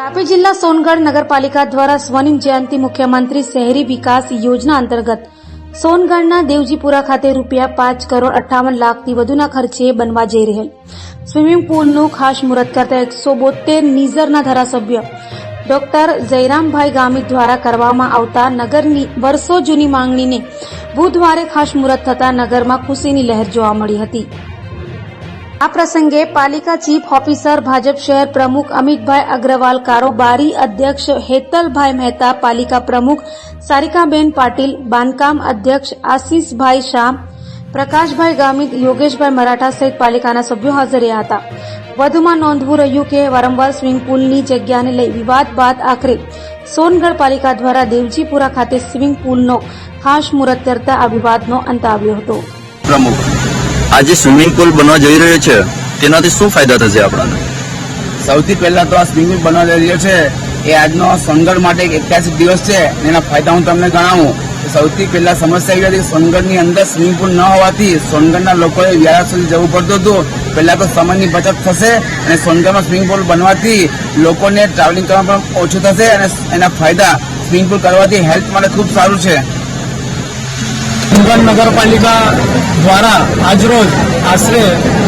તાપી જિલ્લા સોનગઢ નગરપાલિકા દ્વારા સ્વર્ણિમ જયંતિ મુખ્યમંત્રી શહેરી વિકાસ યોજના અંતર્ગત સોનગઢના દેવજીપુરા ખાતે રૂપિયા પાંચ કરોડ અઠ્ઠાવન લાખથી વધુના ખર્ચે બનવા જઈ રહેલ. સ્વિમિંગ પુલનું ખાસ મુહૂર્ત કરતા એકસો બોતેર નીઝરના ધારાસભ્ય ડોક્ટર જયરામભાઈ ગામિત દ્વારા કરવામાં આવતા નગરની વર્ષો જૂની માંગણીને બુધવારે ખાસ મુહૂર્ત થતા નગરમાં ખુશીની લહેર જોવા મળી હતી. આ પ્રસંગે પાલિકા ચીફ ઓફિસર, ભાજપ શહેર પ્રમુખ અમિતભાઈ અગ્રવાલ, કારોબારી અધ્યક્ષ હેતલભાઈ મહેતા, પાલિકા પ્રમુખ સારિકાબેન પાટીલ, બાંધકામ અધ્યક્ષ આશીષભાઈ શાહ, પ્રકાશભાઈ ગામિત, યોગેશભાઈ મરાઠા સહિત પાલિકાના સભ્યો હાજર રહ્યા હતા. વધુમાં નોંધવું રહ્યું કે વારંવાર સ્વિમિંગ પુલની જગ્યાને લઈ વિવાદ બાદ આખરે સોનગઢ પાલિકા દ્વારા દેવજીપુરા ખાતે સ્વિમિંગ પુલનો ખાસ મુહૂર્ત કરતા આ વિવાદનો અંત આવ્યો હતો. પ્રમુખ આજે સ્વિમિંગ પુલ બનવા જઈ રહ્યો છે, તેનાથી શું ફાયદા થશે આપણને? સૌથી પહેલા તો આ સ્વિમિંગ બનવા જઈ રહ્યો છે. એ આજનો સોનગઢ માટે એક ઐતિહાસિક દિવસ છે એના ફાયદા હું તમને જણાવું સૌથી પહેલા સમસ્યા એવી હતી સોનગઢની અંદર સ્વિમિંગ પુલ ન હોવાથી સોનગઢના લોકોએ વ્યારા સુધી જવું પડતું હતું. પહેલા તો સમયની બચત થશે અને સોનગઢમાં સ્વિમિંગ પુલ બનવાથી લોકોને ટ્રાવેલિંગ કરવામાં પણ ઓછું થશે અને એના ફાયદા સ્વિમિંગ પુલ કરવાથી હેલ્થ માટે ખૂબ સારું છે. સોનગઢ નગરપાલિકા દ્વારા આજરોજ આશરે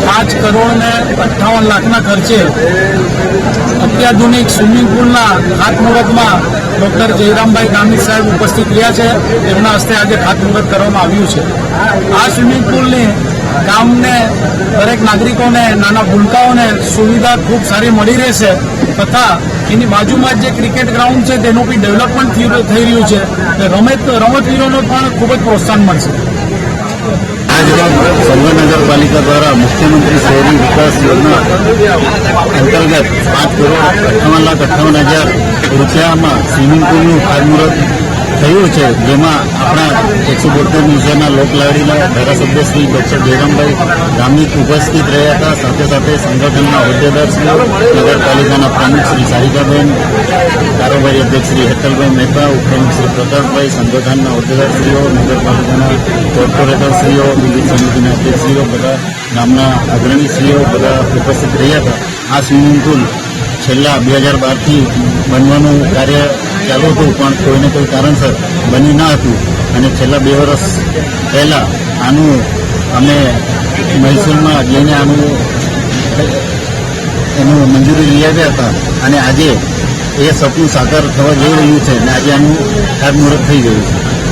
પાંચ કરોડ ને અઠ્ઠાવન લાખના ખર્ચે અત્યાધુનિક સ્વિમિંગ પુલના ખાતમુહૂર્તમાં ડોક્ટર જયરામભાઈ ગામિત સાહેબ ઉપસ્થિત રહ્યા છે. તેમના હસ્તે આજે ખાતમુહૂર્ત કરવામાં આવ્યું છે. આ સ્વિમિંગ પુલની ગામને, દરેક નાગરિકોને, નાના ભૂલકાઓને સુવિધા ખૂબ સારી મળી રહેશે. તથા એની બાજુમાં જે ક્રિકેટ ગ્રાઉન્ડ છે, તેનું બી ડેવલપમેન્ટ થઈ રહ્યું છે. રમત, રમતવીરોને પણ ખૂબ જ પ્રોત્સાહન મળશે. સોનગઢ નગરપાલિકા દ્વારા મુખ્યમંત્રી શહેરી વિકાસ યોજના અંતર્ગત પાંચ કરોડ અઠાવન લાખ અઠ્ઠાવન હજાર રૂપિયામાં સ્વિમિંગ પુલનું ખાતમુહૂર્ત થયું છે, જેમાં આપણા એકસો બોતેર મ્યુઝિયમના લોકલાડીના ધારાસભ્ય શ્રી ડોક્ટર જયરામભાઈ ગામિત ઉપસ્થિત રહ્યા હતા. સાથે સાથે સંગઠનના હોદ્દેદારશ્રીઓ નગરપાલિકાના પ્રમુખ શ્રી સારિકાબેન, કારોબારી અધ્યક્ષ શ્રી હેતલભાઈ મહેતા, ઉપપ્રમુખ શ્રી પ્રતાપભાઈ, સંગઠનના હોદ્દેદારશ્રીઓ નગરપાલિકાના કોર્પોરેટરશ્રીઓ, વિવિધ સમિતિના અધ્યક્ષશ્રીઓ, બધા ગામના અગ્રણીશ્રીઓ બધા ઉપસ્થિત રહ્યા હતા. આ સ્વિમિંગ પુલ છેલ્લા બે હજાર બારથી બનવાનું કાર્ય ચાલુ હતું, પણ કોઈને કોઈ કારણસર બની ન હતું. અને છેલ્લા બે વર્ષ પહેલાં આનું અમે મહેસૂલમાં જઈને આનું એનું મંજૂરી લઈ આવ્યા હતા. અને આજે એ સપનું સાકાર થવા જઈ રહ્યું છે અને આજે આનું ખાતમુહૂર્ત થઈ ગયું છે.